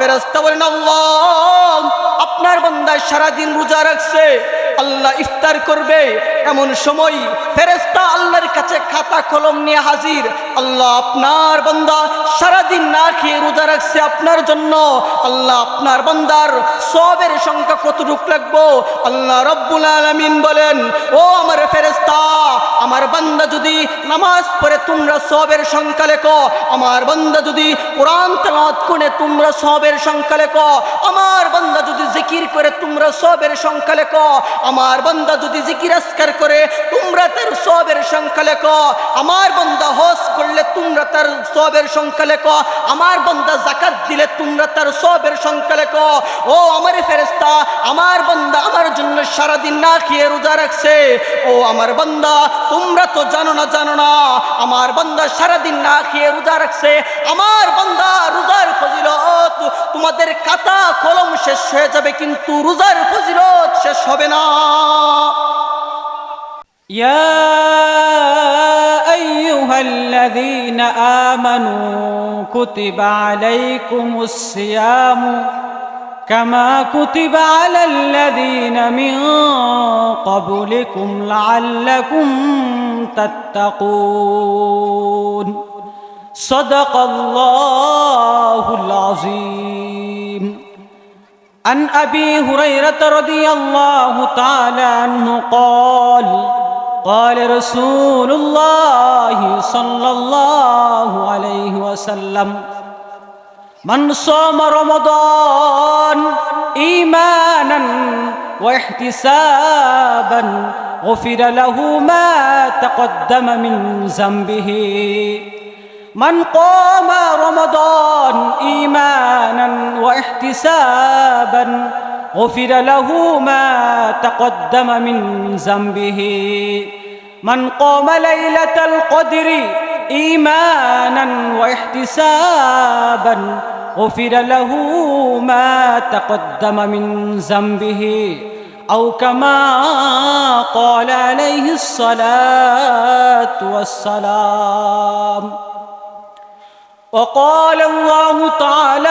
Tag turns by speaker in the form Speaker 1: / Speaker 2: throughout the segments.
Speaker 1: ফেরেস্তা বলেন, আল্লাহ, আপনার বন্দায় সারাদিন রোজা রাখছে, আল্লাহ ইফতার করবে, এমন সময় ফেরেস্তা আল্লাহর কাছে খাতা কলম নিয়ে হাজির। আল্লাহ আপনার বান্দা না খেয়ে রোজা রাখছে আপনার জন্য। আল্লাহ আপনার বান্দার সবের সংখ্যা কতটুক লাগবো? আল্লাহ রব্বুল আলমিন বলেন, ও আমার ফেরেস্তা আমার বান্দা যদি নামাজ পড়ে তোমরা সবের সংখ্যা লেখো। আমার বান্দা যদি কোরআন করে তোমরা সবের সংখ্যা লেখো। আমার বান্দা যদি জিকির করে তোমরা সবের সংখ্যা লেখো। আমার বান্দা যদি জিকির করে তোমরা তার সবের সংখ্যা লেখো। আমার বান্দা হজ করলে তোমরা তার সবের সংখ্যা লেখো। আমার বান্দা জাকাত দিলে তোমরা তার সবের সংখ্যা লেখো। ও আমার ফেরেস্তা আমার বান্দা আমার জন্য সারাদিন না খেয়ে রোজা রাখছে। ও আমার বান্দা, তোমরা তো জানো না জানো না। আমার বান্দা সারাদিন না খেয়ে রোজা রাখছে। আমার বান্দা রোজার ফজিলত তোমাদের খাতা কলম শেষ হয়ে যাবে, কিন্তু রোজার ফজিলত শেষ হবে না।
Speaker 2: يا أيها الذين آمنوا كتب عليكم الصيام كما كتب على الذين من قبلكم لعلكم تتقون. صدق الله العظيم. عن أبي هريرة رضي الله تعالى عنه قال قال رسول الله صلى الله عليه وسلم من صام رمضان ايمانا واحتسابا غفر له ما تقدم من ذنبه من قام رمضان ايمانا واحتسابا غفر له ما تقدم من ذنبه. من قام ليلة القدر إيمانا واحتسابا غفر له ما تقدم من ذنبه. أو كما قال عليه الصلاة والسلام. وقال الله تعالى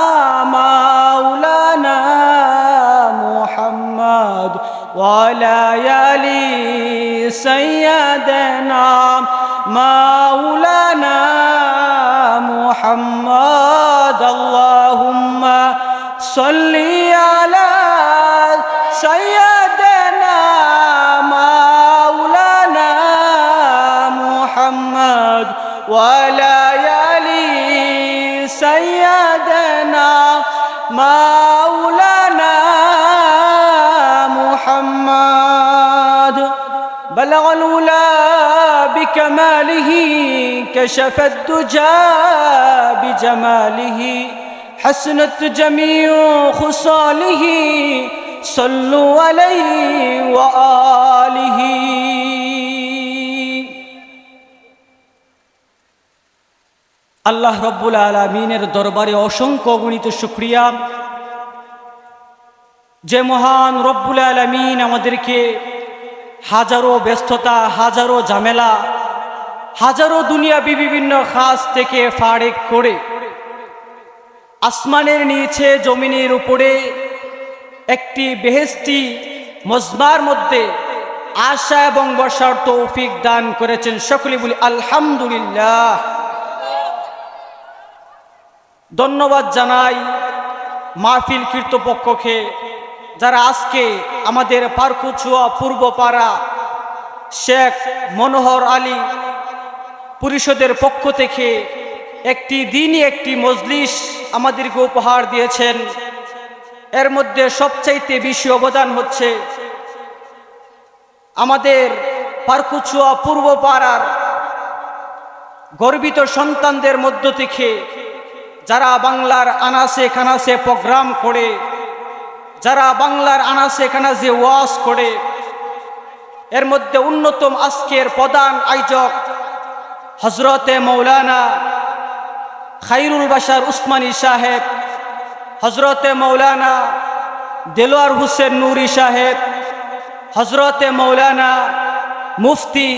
Speaker 2: ال سيدنا مولانا محمد. اللهم صل على سيدنا بكماله كشف الدجى بجماله حسنت جميع خصاله صلوا عليه وآله আল্লাহ রব্বুল আলমিনের দরবারে অসংখ্য গণিত শুক্রিয়া যে মহান রব্বুল আলমিন আমাদেরকে হাজারো ব্যস্ততা হাজারো ঝামেলা হাজারো দুনিয়া বিভিন্ন খাস থেকে ফারেক করে আসমানের নিচে, জমিনের উপরে একটি বেহেস্তি মজমার মধ্যে আশা এবং বসার তৌফিক দান করেছেন সকলে বলি, আলহামদুলিল্লাহ। ধন্যবাদ জানাই মাহফিল কীর্তপক্ষকে যারা আজকে আমাদের পার্কুচুয়া পূর্বপাড়া শেখ মনোহর আলী পরিষদের পক্ষ থেকে একটি দিনই একটি মজলিস আমাদেরকে উপহার দিয়েছেন। এর মধ্যে সবচাইতে বেশি অবদান হচ্ছে আমাদের পারকুচুয়া পূর্ব পাড়ার গর্বিত সন্তানদের মধ্য থেকে যারা বাংলার আনাসে কানাসে প্রোগ্রাম করে, যারা বাংলার আনাসে কানাসে ওয়াজ করে, এর মধ্যে অন্যতম আজকের প্রধান আয়োজক হজরতে মৌলানা খাইরুল বাসার উসমানী সাহেব হজরতে মৌলানা দেলোয়ার হুসেন নুরি সাহেব হজরতে মৌলানা মুফতি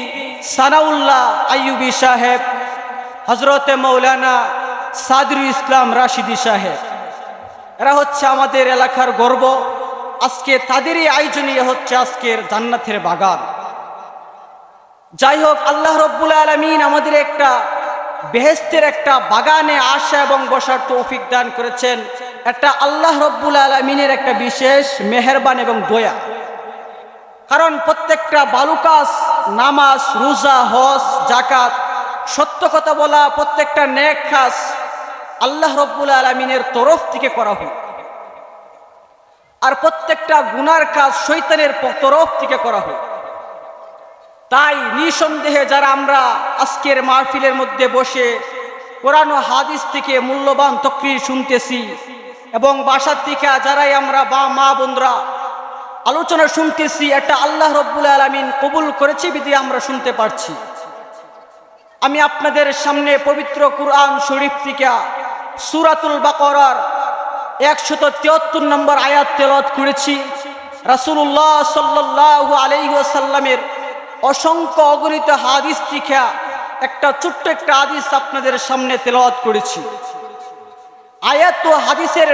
Speaker 2: সানাউল্লাহ আইয়ুবী সাহেব হজরতে মৌলানা সাদরুল ইসলাম রাশিদি সাহেব। এরা হচ্ছে আমাদের এলাকার গর্ব। আজকে তাদেরই আয়োজনই হচ্ছে আজকের জান্নাতের বাগান। যাই হোক, আল্লাহ রব্বুল আলমিন আমাদের একটা বেহেস্তের একটা বাগানে আসা এবং বসার তৌফিক দান করেছেন। একটা আল্লাহ রব্বুল আলমিনের একটা বিশেষ মেহেরবান এবং দয়া। কারণ প্রত্যেকটা বালুকাস, নামাজ, রোজা, হজ জাকাত সত্য কথা বলা, প্রত্যেকটা নেক খাস আল্লাহ রব্বুল আলমিনের তরফ থেকে করা হয় আর প্রত্যেকটা গুনার কাজ শৈতানের তরফ থেকে করা হয় তাই নিঃসন্দেহে যারা আমরা আজকের মাহফিলের মধ্যে বসে কোরআন হাদিস থেকে মূল্যবান তকরির শুনতেছি এবং বাসার থেকে যারাই আমরা বা মা বোনরা আলোচনা শুনতেছি, এটা আল্লাহ রব্বুল আলমিন কবুল করেছে বিধি আমরা শুনতে পারছি। আমি আপনাদের সামনে পবিত্র কুরআন শরীফ থেকে সুরাতুল বাকরার একশত তিয়াত্তর নম্বর আয়াত তেলত করেছি। রাসূলুল্লাহ সাল্লাল্লাহু আলাইহি ওয়াসাল্লামের অসংখ্য অগণিত হাদিস থেকে একটা ছোট্ট একটা হাদিস আপনাদের সামনে তেলাওয়াত করেছি। আয়াত ও হাদিসের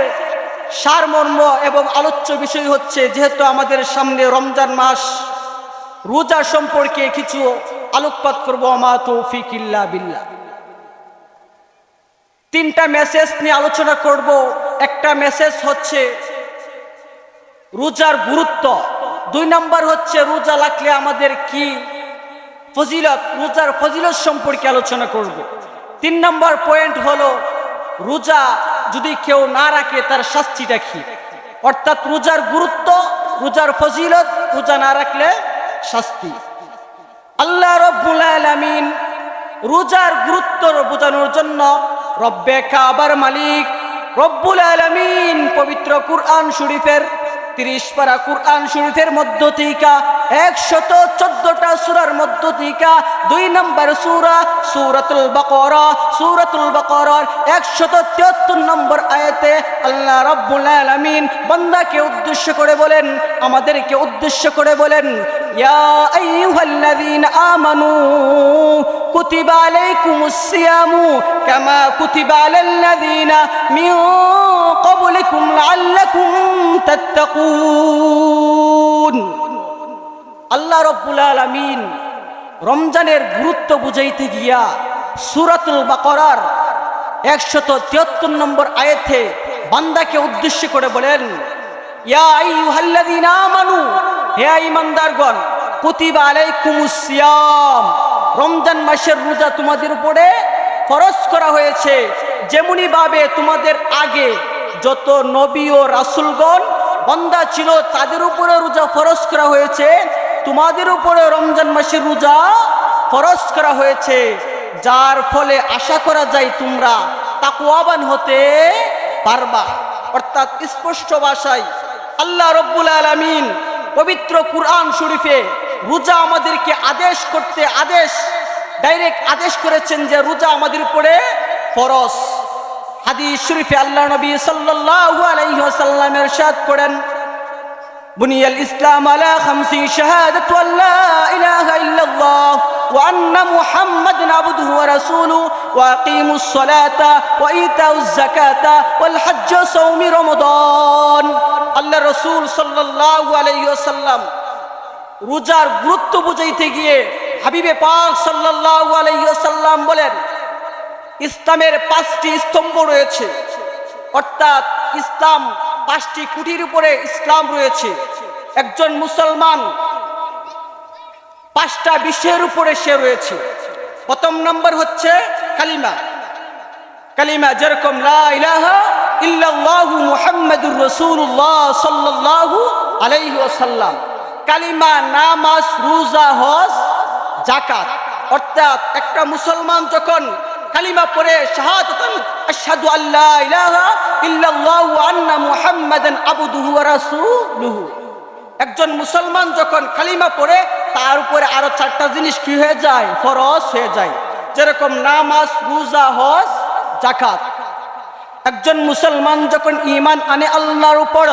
Speaker 2: সারমর্ম এবং আলোচ্য বিষয় হচ্ছে, যেহেতু আমাদের সামনে রমজান মাস, রোজা সম্পর্কে কিছু আলোকপাত করব, আমা তৌফিক ইল্লা বিল্লাহ। তিনটা মেসেজ নিয়ে আলোচনা করব। একটা মেসেজ হচ্ছে, রোজার গুরুত্ব। দুই নাম্বার হচ্ছে রোজা লাগলে আমাদের কি ফজিলত? রোজার ফজিলত সম্পর্কে আলোচনা করব। তিন নম্বর পয়েন্ট হলো রোজা যদি কেউ না রাখে তার শাস্তিটা কি? অর্থাৎ রোজার গুরুত্ব, রোজার ফজিলত, রোজা না রাখলে শাস্তি। আল্লাহ রব্বুল আলামিন রোজার গুরুত্ব বোঝানোর জন্য রব্বে কাবার মালিক রব্বুল আলামিন পবিত্র কুরআন শরীফের তিরিশ পারা কুরআন শরীফের মধ্য থেকে, একশত চোদ্দটা সুরার মধ্য থেকে, দুই নম্বর সুরা সুরাতুল বাকরা, সুরাতুল বাকরার একশত তিয়াত্তর নম্বর আয়াতে আল্লাহ রব্বুল আলামিন বন্দাকে উদ্দেশ্য করে বলেন, আমাদেরকে উদ্দেশ্য করে বলেন, ইয়া আইয়ুহাল্লাযীনা আমানু কুতিবা আলাইকুমুস সিয়ামু কামা কুতিবা আলাল্লাযীনা মিন ক্বাবলিকুম লাআল্লাকুম তাত্তাকুন আল্লাহ রব্বুল আলামিন রমজানের গুরুত্ব বুঝাইতে গিয়া সূরাতুল বাকরার একশত তিয়াত্তর নম্বর আয়াতে বান্দাকে উদ্দেশ্য করে বলেন ঈমানদারগণ, কুতিবা আলাইকুমুস সিয়াম। রমজান মাসের রোজা তোমাদের উপরে ফরজ করা হয়েছে। যেমনি ভাবে তোমাদের আগে যত নবী ও রাসুলগণ বন্দা ছিল, তাদের উপরে রোজা ফরজ করা হয়েছে। তোমাদের উপরে রমজান মাসের রোজা ফরজ করা হয়েছে। যার ফলে আশা করা যায় তোমরা তাকুয়াবান হতে পারবা। অর্থাৎ স্পষ্ট ভাষায় আল্লাহ রব্বুল আলামিন পবিত্র কুরআন শরীফে রোজা আমাদেরকে আদেশ করতে আদেশ, ডাইরেক্ট আদেশ করেছেন যে রোজা আমাদের উপরে ফরজ। হাদিস শরীফে আল্লাহ নবী সাল্লাল্লাহু আলাইহি ওয়াসাল্লাম ইরশাদ করেন, বুনিয়াল ইসলাম আলা খামসি শাহাদাতু আল্লা ইলাহা ইল্লাল্লাহ ওয়া আন্না মুহাম্মাদান আবদুহু ওয়া রাসূলুহু ওয়া আকিমুস সালাতা ওয়া ইতাউজ যাকাতা ওয়াল হজ্জ সাওমি রমাদান। আল্লাহ রাসূল সাল্লাল্লাহু আলাইহি ওয়াসাল্লাম রোজার গুরুত্ব বুঝাইতে গিয়ে হাবিবে পাক সাল্লাল্লাহু আলাইহি ওয়াসাল্লাম বলেন ইসলামের পাঁচটি স্তম্ভ রয়েছে। অর্থাৎ ইসলাম পাঁচটি কুটির উপরে ইসলাম রয়েছে। একজন মুসলমান পাঁচটা বিষয়ের উপরে সে রয়েছে। প্রথম নম্বর হচ্ছে কালিমা। কালিমা যেরকম ইল্লাল্লাহু মুহাম্মাদুর রাসূলুল্লাহ সাল্লাল্লাহু আলাইহি ওয়াসাল্লাম। কালিমা, নামাজ, রোজা, হজ জাকাত অর্থাৎ একটা মুসলমান যখন
Speaker 1: কালিমা পড়ে শাহাদাতান, আশহাদু আল্লা ইলাহা ইল্লাল্লাহু আন্না মুহাম্মাদান আবদুহু ওয়া রাসূলুহু। একজন মুসলমান যখন কালিমা পড়ে, তার উপরে আরও চারটা জিনিস কি হয়ে যায়? ফরজ হয়ে যায়। যেরকম নামাজ, রোজা, হজ জাকাত একজন মুসলমান যখন ইমান আনে আল্লাহর উপর,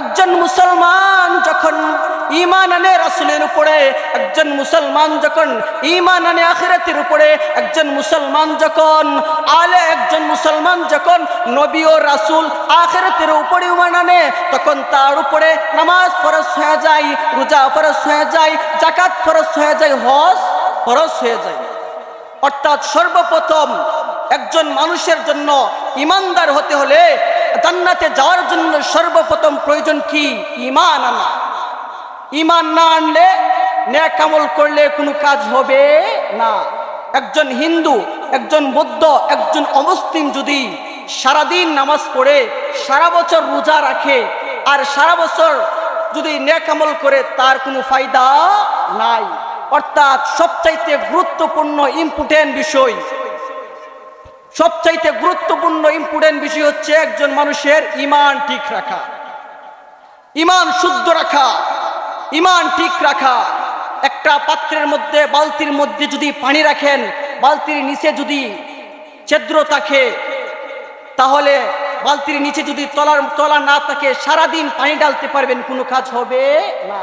Speaker 1: একজন মুসলমান যখন ইমান আনে রাসুলের উপরে, একজন মুসলমান যখন ইমান আনে আখিরাতের উপরে, একজন মুসলমান যখন আলে, একজন মুসলমান যখন নবী ও রাসুল আখিরাতের উপরে ইমান আনে, তখন তার উপরে নামাজ ফরজ হয়ে যায়, রোজা ফরজ হয়ে যায় জাকাত ফরজ হয়ে যায়, হজ ফরজ হয়ে যায়। অর্থাৎ সর্বপ্রথম একজন মানুষের জন্য ইমানদার হতে হলে জান্নাতে যাওয়ার জন্য সর্বপ্রথম প্রয়োজন কি? ইমান আনা। ইমান না আনলে ন্যাক আমল করলে কোনো কাজ হবে না। একজন হিন্দু, একজন বৌদ্ধ, একজন অমুসলিম যদি সারাদিন নামাজ পড়ে, সারা বছর রোজা রাখে আর সারা বছর যদি ন্যাক আমল করে, তার কোনো ফায়দা নাই। অর্থাৎ সবচাইতে গুরুত্বপূর্ণ ইম্পর্টেন্ট বিষয় সবচাইতে গুরুত্বপূর্ণ ইম্পর্টেন্ট বিষয় হচ্ছে একজন মানুষের ইমান ঠিক রাখা। ইমান শুদ্ধ রাখা, ইমান ঠিক রাখা। একটা পাত্রের মধ্যে, বালতির মধ্যে যদি পানি রাখেন, বালতির নিচে যদি ছিদ্র থাকে, তাহলে বালতির নিচে যদি তলার, তলা না থাকে, সারাদিন পানি ডালতে পারবেন, কোনো কাজ হবে না।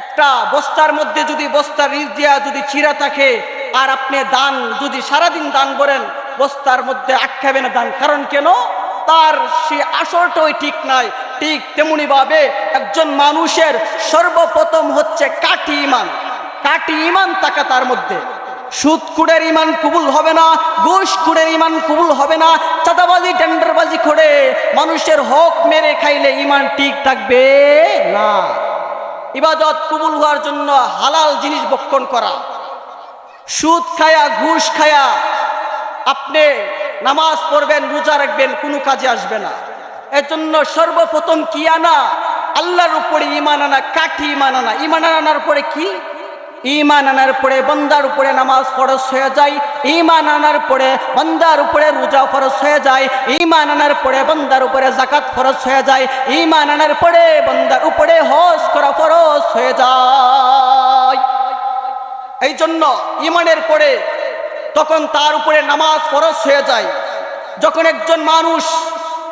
Speaker 1: একটা বস্তার মধ্যে যদি বস্তার রিজ দিয়া যদি চিরা থাকে, আর আপনি দান, যদি সারাদিন দান করেন বস্তার মধ্যে আটকাবে না দান। কারণ কেন? তার সে আসরটাই ঠিক নাই। ঠিক তেমনি ভাবে একজন মানুষের সর্বপ্রথম হচ্ছে কাঠি ইমান। কাটি ইমান থাকা তার মধ্যে। সুদ কুড়ের ইমান কবুল হবে না, ঘুষ কুড়ের ইমান কবুল হবে না, চাঁদাবাজি, টেন্ডারবাজি করে মানুষের হক মেরে খাইলে ইমান ঠিক থাকবে না। ইবাদত কবুল হওয়ার জন্য হালাল জিনিস বক্ষণ করা। সুদ খায়া, ঘুষ খায়া আপনি নামাজ পড়বেন, রোজা রাখবেন, কোনো কাজে আসবে না। এর জন্য সর্বপ্রথম কি আনা? আল্লাহর উপরে ইমান আনা, কাঠি ইমান আনা। ইমান আনার পরে কি? ইমান আনার পরে বন্দার উপরে নামাজ ফরজ হয়ে যায়। ইমান আনার পরে বন্দার উপরে রোজা ফরজ হয়ে যায়। ইমান আনার পরে বন্দার উপরে জাকাত ফরজ হয়ে যায়। ইমান আনার পরে বন্দার উপরে হজ করা ফরজ হয়ে যায়। এই জন্য ইমানের পরে তখন তার উপরে নামাজ ফরজ হয়ে যায়। যখন একজন মানুষ,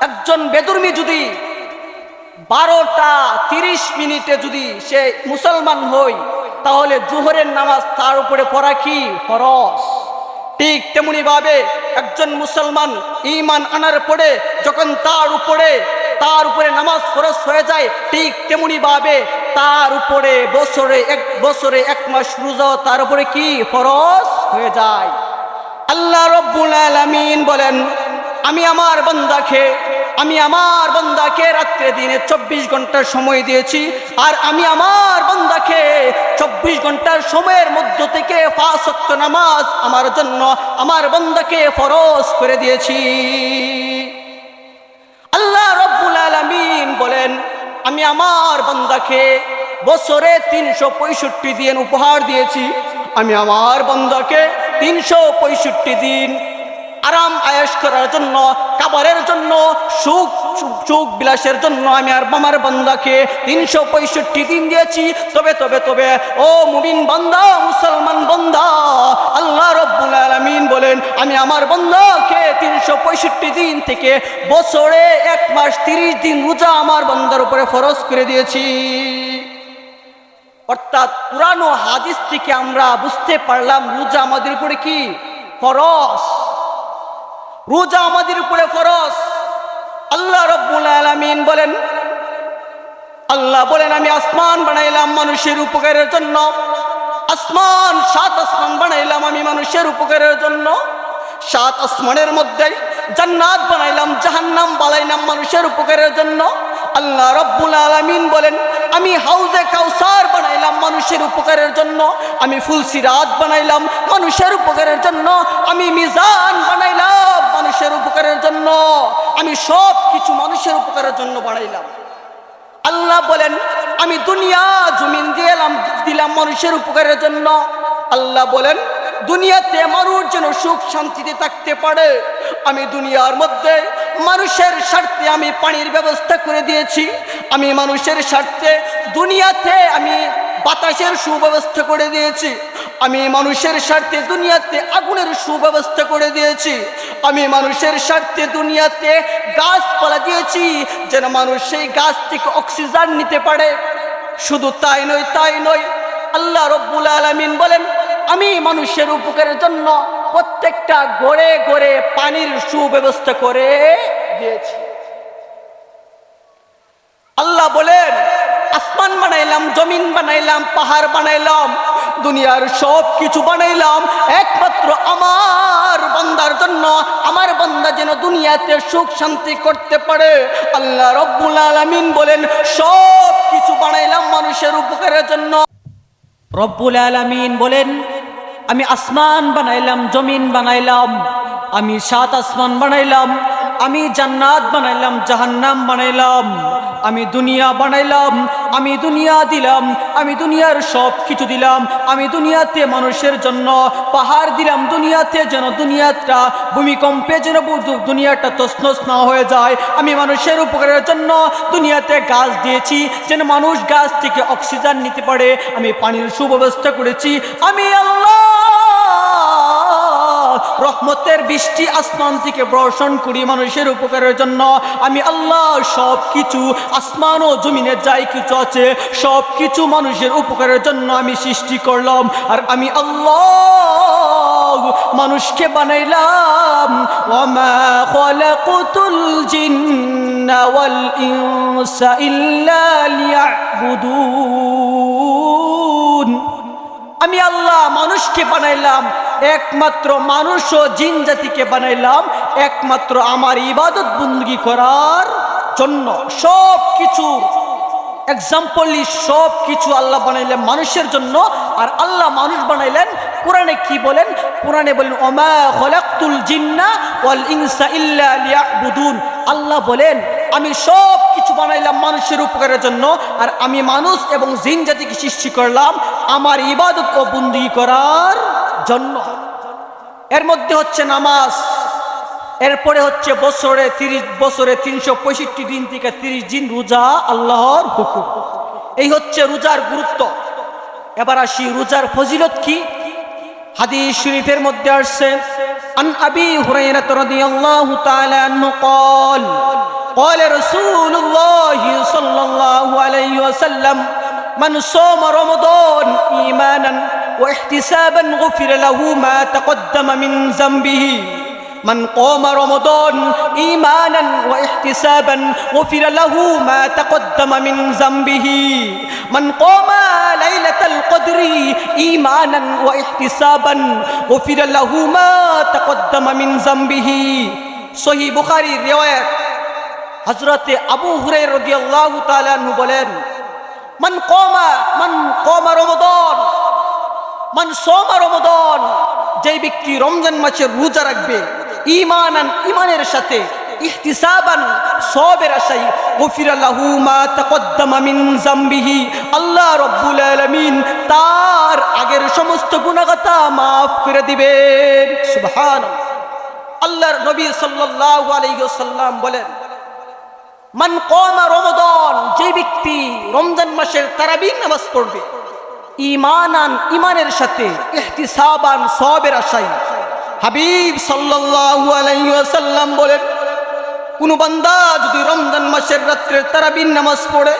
Speaker 1: একজন বেদুর্মী যদি বারোটা তিরিশ মিনিটে যদি সে মুসলমান হই তাহলে জুহরের নামাজ তার উপরে পড়া কি? ফরস ঠিক তেমনি ভাবে একজন মুসলমান ইমান আনার পরে যখন তার উপরে তার উপরে নামাজ ফরস হয়ে যায়, ঠিক তেমনি ভাবে তার উপরে বছরে এক বছরে এক মাস রোজা তার উপরে কি? ফরস হয়ে যায়। আল্লাহ রব্বুল আলামিন বলেন, আমি আমার বান্দাকে, আমি আমার বান্দাকে রাত্রে দিনে চব্বিশ ঘণ্টার সময় দিয়েছি, আর আমি আমার বান্দাকে চব্বিশ ঘণ্টার সময়ের মধ্য থেকে ফাঁসক্ত নামাজ আমার জন্য, আমার বান্দাকে ফরজ করে দিয়েছি। আল্লাহ রব্বুল আলামিন বলেন, আমি আমার বান্দাকে বছরে তিনশো পঁয়ষট্টি দিন উপহার দিয়েছি। আমি আমার বান্দাকে তিনশো পঁয়ষট্টি দিন আরাম আয়েশ করার জন্য কাবারের জন্য, সুখ, সুখ- সুখ বিলাসের জন্য আমি আর আমার বান্দাকে তিনশো পঁয়ষট্টি দিন দিয়েছি। তবে তবে তবে, ও মুমিন বান্দা, মুসলমান বান্দা, আল্লাহ রব্বুল আলামিন বলেন, আমি আমার বান্দাকে তিনশো পঁয়ষট্টি দিন থেকে বছরে এক মাস তিরিশ দিন রোজা আমার বান্দার উপরে ফরজ করে দিয়েছি। অর্থাৎ পুরানো হাদিস থেকে আমরা বুঝতে পারলাম রোজা আমাদের উপরে কি? ফরস রোজা আমাদের উপরে ফরস আল্লাহ রব্বুল আলামিন বলেন, আল্লাহ বলেন, আমি আসমান বানাইলাম মানুষের উপকারের জন্য। আসমান, সাত আসমান বানাইলাম আমি মানুষের উপকারের জন্য। সাত আসমানের মধ্যে জান্নাত বানাইলাম, জাহান্নাম বানাইলাম মানুষের উপকারের জন্য। আল্লাহ রব্বুল আলামিন বলেন আমি হাউজে কাউসার বানাইলাম মানুষের উপকারের জন্য, আমি ফুলসিরাত বানাইলাম মানুষের উপকারের জন্য, আমি মিজান বানাইলাম মানুষের উপকারের জন্য, আমি সব কিছু মানুষের উপকারের জন্য বানাইলাম। আল্লাহ বলেন, আমি দুনিয়া জমিন দিলাম দিলাম মানুষের উপকারের জন্য। আল্লাহ বলেন দুনিয়াতে মানুষ যেন সুখ শান্তিতে থাকতে পারে। আমি দুনিয়ার মধ্যে মানুষের স্বার্থে আমি পানির ব্যবস্থা করে দিয়েছি। আমি মানুষের স্বার্থে দুনিয়াতে আমি বাতাসের সুব্যবস্থা করে দিয়েছি। আমি মানুষের স্বার্থে দুনিয়াতে আগুনের সুব্যবস্থা করে দিয়েছি। আমি মানুষের স্বার্থে দুনিয়াতে গাছপালা দিয়েছি যেন মানুষ সেই গাছ থেকে অক্সিজেন নিতে পারে। শুধু তাই নয় তাই নয়, আল্লাহ রব্বুল আলমিন বলেন আমি মানুষের উপকারের জন্য প্রত্যেকটা গড়ে গড়ে পানির সুব্যবস্থা করে দিয়েছি। আল্লাহ বলেন, আসমান বানাইলাম, জমিন বানাইলাম, পাহাড় বানাইলাম, দুনিয়ার সব কিছু বানাইলাম, একমাত্র আমার বান্দার জন্য, আমার বান্দা যেন দুনিয়াতে সুখ শান্তি করতে পারে। আল্লাহ রব্বুল আলামিন বলেন সব কিছু বানাইলাম মানুষের উপকারের জন্য।
Speaker 2: রব্বুল আলামিন বলেন, আমি আসমান বানাইলাম, জমিন বানাইলাম, আমি সাত আসমান বানাইলাম, আমি জান্নাত বানাইলাম, জাহান্নাম বানাইলাম। আমি দুনিয়া বানাইলাম, আমি দুনিয়া দিলাম, আমি দুনিয়ার সব কিছু দিলাম, আমি দুনিয়াতে মানুষের জন্য পাহাড় দিলাম, দুনিয়াতে যেন দুনিয়াটা ভূমিকম্পে যেন দুনিয়াটা তসনস না হয়ে যায়। আমি মানুষের উপকারের জন্য দুনিয়াতে গাছ দিয়েছি, যেন মানুষ গাছ থেকে অক্সিজেন নিতে পারে। আমি পানির সুব্যবস্থা করেছি। আমি আল্লাহ রহমতের বৃষ্টি আসমান থেকে বর্ষণ করি মানুষের উপকারের জন্য আমি আল্লাহ সব কিছু আসমান ও জমিনে যাই কিছু আছে সব কিছু মানুষের উপকারের জন্য আমি সৃষ্টি করলাম আর আমি আল্লাহ মানুষকে বানাইলাম। আমি আল্লাহ মানুষকে বানাইলাম একমাত্র মানুষ ও জিন জাতিকে বানাইলাম, একমাত্র আমার ইবাদত বন্দী করার জন্য। সব কিছু এক্সাম্পলি সব কিছু আল্লাহ বানাইলেন মানুষের জন্য, আর আল্লাহ মানুষ বানাইলেন কোরআনে কি বলেন? কোরআনে বলেন, ওমা খলাকতুল জিন্না ওয়াল ইনসা ইল্লা লিয়াবুদুন। আল্লাহ বলেন, আমি সব কিছু বানাইলাম মানুষের উপকারের জন্য, আর আমি মানুষ এবং জিন জাতিকে সৃষ্টি করলাম আমার ইবাদত ও বন্দি করার জন্য। এর মধ্যে হচ্ছে নামাজ এরপরে হচ্ছে বছরে তিরিশ বছরে তিনশো পঁয়ষট্টি দিন থেকে তিরিশ দিন রোজা আল্লাহর হুকুম এই হচ্ছে রোজার গুরুত্ব এবার আসি রোজার ফজিলত কি হাদিস শরীফের মধ্যে আসছে আন আবি হুরাইরাহ রাদিয়াল্লাহু তাআলা আনহু قال قال رسول الله صلى الله عليه وسلم من صام رمضان ايمانا واحتسابا غفر له ما تقدم من ذنبه من قام رمضان إيمانا واحتسابا غفر له ما تقدم من ذنبه من قام ليلة القدر إيمانا واحتسابا غفر له ما تقدم من ذنبه সহি বুখারীর রিওয়ায়াত হযরতে আবু হুরায়রা রাদিয়াল্লাহু তাআলা আনহু বলেন মান কমা মান কমা রমাদান মান সোমা রমদন, যেই ব্যক্তি রমজান মাসের রোজা রাখবে ইমানান ইমানের সাথে গফির মা আল্লাহ তার আগের সমস্ত গুনাহগাতা maaf করে দিবেন। সুবহান আল্লাহর নবী সাল্লাল্লাহু বলেন, মান কমা রমদন যে ব্যক্তি রমজান মাসের তারাবির নামাজ পড়বে ইমানান ইমানের সাথে, ইহতিসাবান সবের আশাই হাবিব সাল্লাল্লাহু আলাইহি ওয়াসাল্লাম বলেন, কোন বান্দা যদি রমজান মাসের রাত্রে তারাবির নামাজ পড়ে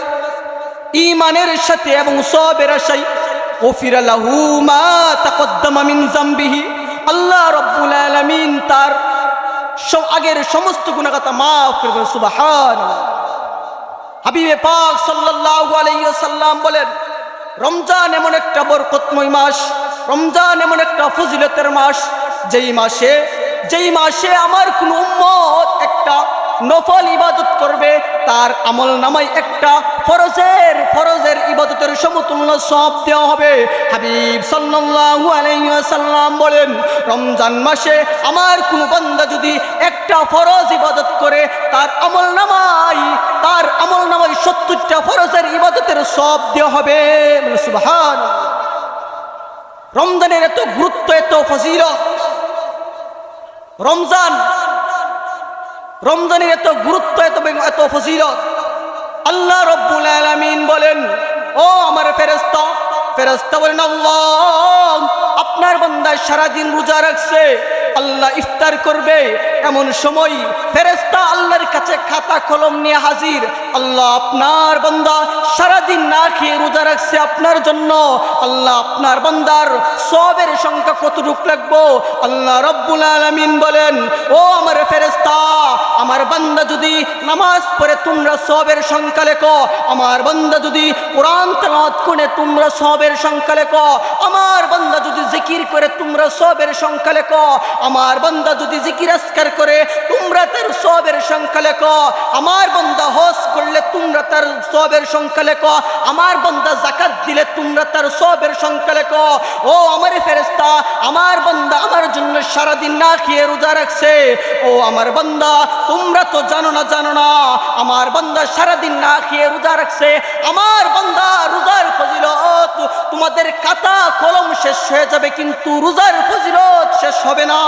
Speaker 2: ইমানের সাথে এবং সবের আশাই ওফির লাহু মা তাকদ্দামা মিন জামবিহি, আল্লাহ রব্বুল আলামিন তার সব আগের সমস্ত গুণাগাতা মাফ করবেন সুবাহান হাবিবে পাক সাল্লাল্লাহু আলাইহি ওয়াসাল্লাম বলেন রমজান এমন একটা বরকতময় মাস, রমজান এমন একটা ফজিলতের মাস। যেই মাসে যেই মাসে আমার কোন উম্মত একটা নফল ইবাদত করবে তার আমল নামাই একটা ফরজের ফরজের ইবাদতের সমতুল্য সব দেওয়া হবে। হাবিব সাল্লাল্লাহু আলাইহি ওয়াসাল্লাম বলেন, রমজান মাসে আমার কোন বান্দা যদি একটা ফরজ ইবাদত করে, তার আমল নামাই তার আমল নামাই সত্তরটা ফরজের ইবাদতের সব দেওয়া হবে। সুবহান
Speaker 1: রমজানের এত গুরুত্ব, এত ফজিলত। রমজান রমজানের এত গুরুত্ব, এত এত ফজিলত। আল্লাহ রব্বুল আলামিন বলেন, ও আমার ফেরেস্তা ফেরেস্তা বলেন, আল্লাহ আপনার বান্দায় সারাদিন রোজা রাখছে, আল্লাহ ইফতার করবে। এমন সময় ফেরেস্তা আল্লাহর কাছে খাতা কলম নিয়ে হাজির। আল্লাহ আপনার বান্দা সারাদিন না খেয়ে রোজা রাখছে আপনার জন্য। আল্লাহ আপনার বান্দার সবের সংখ্যা কতটুক লাগবো? আল্লাহ রব্বুল আলামিন বলেন, ও আমার ফেরেস্তা আমার বান্দা যদি নামাজ পড়ে তোমরা সবের সংখ্যা লেখো। আমার বান্দা যদি কোরআন তেলাওয়াত করে তোমরা সবের সংখ্যা লেখো। আমার বান্দা যদি জিকির করে তোমরা সবের সংখ্যা লেখো আমার বান্দা যদি জিকির আসকার করে, তোমরা তার সবের সংখ্যা লেখো আমার বান্দা হজ করলে তোমরা তার সবের সংখ্যা লেখো আমার বান্দা জাকাত দিলে তোমরা তার সবের সংখ্যা লেখো ও আমার ফেরেস্তা আমার বান্দা আমার জন্য সারাদিন না খেয়ে রোজা রাখছে। ও আমার বান্দা, তোমরা তো জানো না জানো না। আমার বান্দা সারাদিন না খেয়ে রোজা রাখছে। আমার বান্দা রোজার ফজিলত, তোমাদের কাতা কলম শেষ হয়ে যাবে কিন্তু রোজার ফজিলত শেষ হবে না।